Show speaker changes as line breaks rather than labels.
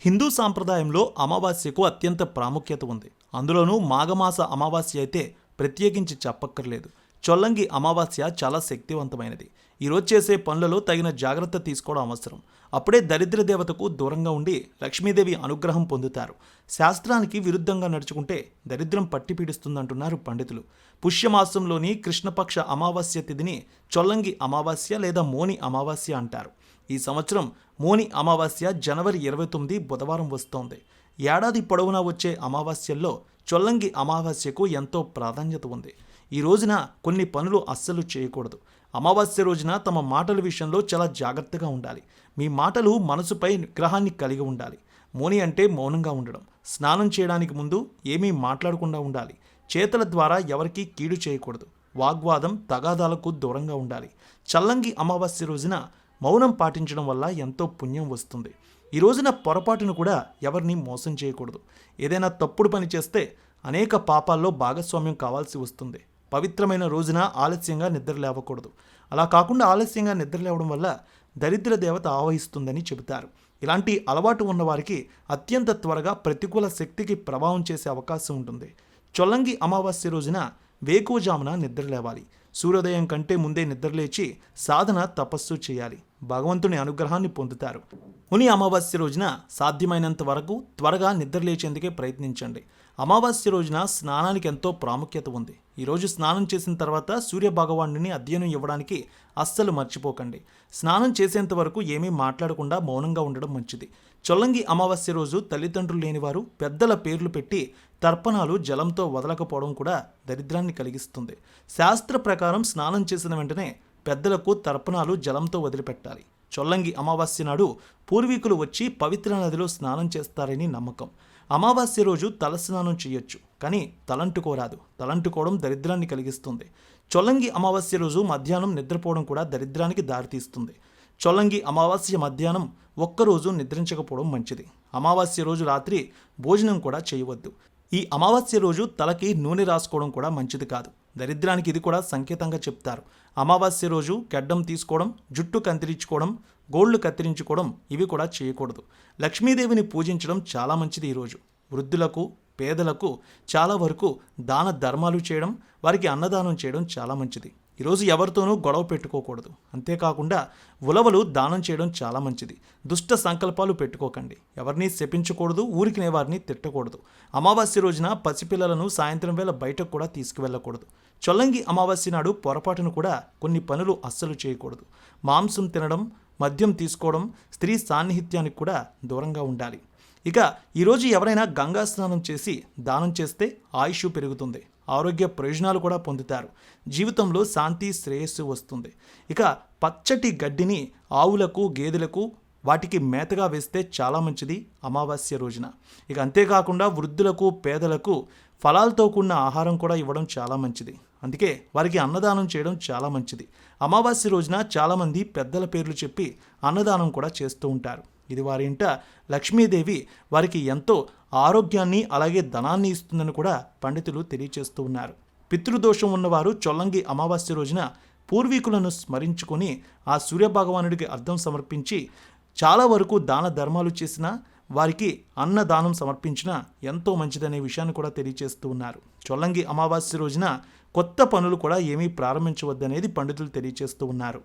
హిందూ సాంప్రదాయంలో అమావాస్యకు అత్యంత ప్రాముఖ్యత ఉంది. అందులోనూ మాఘమాస అమావాస్య అయితే ప్రత్యేకించి చెప్పక్కర్లేదు. చొల్లంగి అమావాస్య చాలా శక్తివంతమైనది. ఈరోజు చేసే పనులలో తగిన జాగ్రత్త తీసుకోవడం అవసరం. అప్పుడే దరిద్ర దేవతకు దూరంగా ఉండి లక్ష్మీదేవి అనుగ్రహం పొందుతారు. శాస్త్రానికి విరుద్ధంగా నడుచుకుంటే దరిద్రం పట్టి పీడిస్తుందంటున్నారు పండితులు. పుష్యమాసంలోని కృష్ణపక్ష అమావాస్య తిథిని చొల్లంగి అమావాస్య లేదా మోని అమావాస్య అంటారు. ఈ సంవత్సరం మోని అమావాస్య జనవరి ఇరవై తొమ్మిది బుధవారం వస్తోంది. ఏడాది పొడవునా వచ్చే అమావాస్యల్లో చొల్లంగి అమావాస్యకు ఎంతో ప్రాధాన్యత ఉంది. ఈ రోజున కొన్ని పనులు అస్సలు చేయకూడదు. అమావాస్య రోజున తమ మాటల విషయంలో చాలా జాగ్రత్తగా ఉండాలి. మీ మాటలు మనసుపై నిగ్రహాన్ని కలిగి ఉండాలి. మోని అంటే మౌనంగా ఉండడం. స్నానం చేయడానికి ముందు ఏమీ మాట్లాడకుండా ఉండాలి. చేతల ద్వారా ఎవరికీ కీడు చేయకూడదు. వాగ్వాదం తగాదాలకు దూరంగా ఉండాలి. చల్లంగి అమావాస్య రోజున మౌనం పాటించడం వల్ల ఎంతో పుణ్యం వస్తుంది. ఈ రోజున పొరపాటును కూడా ఎవరిని మోసం చేయకూడదు. ఏదైనా తప్పుడు పని చేస్తే అనేక పాపాల్లో భాగస్వామ్యం కావాల్సి వస్తుంది. పవిత్రమైన రోజున ఆలస్యంగా నిద్ర లేవకూడదు. అలా కాకుండా ఆలస్యంగా నిద్ర లేవడం వల్ల దరిద్ర దేవత ఆవహిస్తుందని చెబుతారు. ఇలాంటి అలవాటు ఉన్నవారికి అత్యంత త్వరగా ప్రతికూల శక్తికి ప్రభావం చేసే అవకాశం ఉంటుంది. చొల్లంగి అమావాస్య రోజున వేకువజామున నిద్ర లేవాలి. సూర్యోదయం కంటే ముందే నిద్రలేచి సాధన తపస్సు చేయాలి. భగవంతుని అనుగ్రహాన్ని పొందుతారు. ఉని అమావాస్య రోజున సాధ్యమైనంత వరకు త్వరగా నిద్రలేచేందుకే ప్రయత్నించండి. అమావాస్య రోజున స్నానానికి ఎంతో ప్రాముఖ్యత ఉంది. ఈరోజు స్నానం చేసిన తర్వాత సూర్య భగవానుని అధ్యయనం ఇవ్వడానికి అస్సలు మర్చిపోకండి. స్నానం చేసేంత వరకు ఏమీ మాట్లాడకుండా మౌనంగా ఉండడం మంచిది. చొల్లంగి అమావాస్య రోజు తల్లిదండ్రులు లేనివారు పెద్దల పేర్లు పెట్టి తర్పణాలు జలంతో వదలకపోవడం కూడా దరిద్రాన్ని కలిగిస్తుంది. శాస్త్ర ప్రకారం స్నానం చేసిన వెంటనే పెద్దలకు తర్పణాలు జలంతో వదిలిపెట్టాలి. చొల్లంగి అమావాస్య నాడు పూర్వీకులు వచ్చి పవిత్ర నదిలో స్నానం చేస్తారని నమ్మకం. అమావాస్య రోజు తలస్నానం చేయొచ్చు కానీ తలంటుకోరాదు. తలంటుకోవడం దరిద్రాన్ని కలిగిస్తుంది. చొల్లంగి అమావాస్య రోజు మధ్యాహ్నం నిద్రపోవడం కూడా దరిద్రానికి దారితీస్తుంది. చొల్లంగి అమావాస్య మధ్యాహ్నం ఒక్కరోజు నిద్రించకపోవడం మంచిది. అమావాస్య రోజు రాత్రి భోజనం కూడా చేయవద్దు. ఈ అమావాస్య రోజు తలకి నూనె రాసుకోవడం కూడా మంచిది కాదు. దరిద్రానికి ఇది కూడా సంకేతంగా చెప్తారు. అమావాస్య రోజు గడ్డం తీసుకోవడం జుట్టు కంతిరించుకోవడం గోళ్ళు కత్తిరించుకోవడం ఇవి కూడా చేయకూడదు. లక్ష్మీదేవిని పూజించడం చాలా మంచిది ఈరోజు వృద్ధులకు పేదలకు చాలా వరకు దాన ధర్మాలు చేయడం వారికి అన్నదానం చేయడం చాలా మంచిది. ఈరోజు ఎవరితోనూ గొడవ పెట్టుకోకూడదు. అంతేకాకుండా ఉలవలు దానం చేయడం చాలా మంచిది. దుష్ట సంకల్పాలు పెట్టుకోకండి. ఎవరిని శపించకూడదు ఊరికినే వారిని తిట్టకూడదు. అమావాస్య రోజున పసిపిల్లలను సాయంత్రం వేళ బయటకు కూడా తీసుకువెళ్ళకూడదు. చొల్లంగి అమావాస్య నాడు పొరపాటును కూడా కొన్ని పనులు అస్సలు చేయకూడదు. మాంసం తినడం మద్యం తీసుకోవడం స్త్రీ సాన్నిహిత్యానికి కూడా దూరంగా ఉండాలి. ఇక ఈరోజు ఎవరైనా గంగా స్నానం చేసి దానం చేస్తే ఆయుష్ పెరుగుతుంది. ఆరోగ్య ప్రయోజనాలు కూడా పొందుతారు. జీవితంలో శాంతి శ్రేయస్సు వస్తుంది. ఇక పచ్చటి గడ్డిని ఆవులకు గేదెలకు వాటికి మేతగా వేస్తే చాలా మంచిది అమావాస్య రోజున. ఇక అంతేకాకుండా వృద్ధులకు పేదలకు ఫలాలతో కూడిన ఆహారం కూడా ఇవ్వడం చాలా మంచిది. అందుకే వారికి అన్నదానం చేయడం చాలా మంచిది. అమావాస్య రోజున చాలామంది పెద్దల పేర్లు చెప్పి అన్నదానం కూడా చేస్తూ ఉంటారు. ఇది వారి ఇంట లక్ష్మీదేవి వారికి ఎంతో ఆరోగ్యాన్ని అలాగే ధనాన్ని ఇస్తుందని కూడా పండితులు తెలియచేస్తూ ఉన్నారు. పితృదోషం ఉన్నవారు చొల్లంగి అమావాస్య రోజున పూర్వీకులను స్మరించుకొని ఆ సూర్యభగవానుడికి అర్థం సమర్పించి చాలా వరకు దాన ధర్మాలు చేసిన వారికి అన్నదానం సమర్పించిన ఎంతో మంచిదనే విషయాన్ని కూడా తెలియచేస్తూ ఉన్నారు. చొల్లంగి అమావాస్య రోజున కొత్త పనులు కూడా ఏమీ ప్రారంభించవద్దనేది పండితులు తెలియచేస్తూ ఉన్నారు.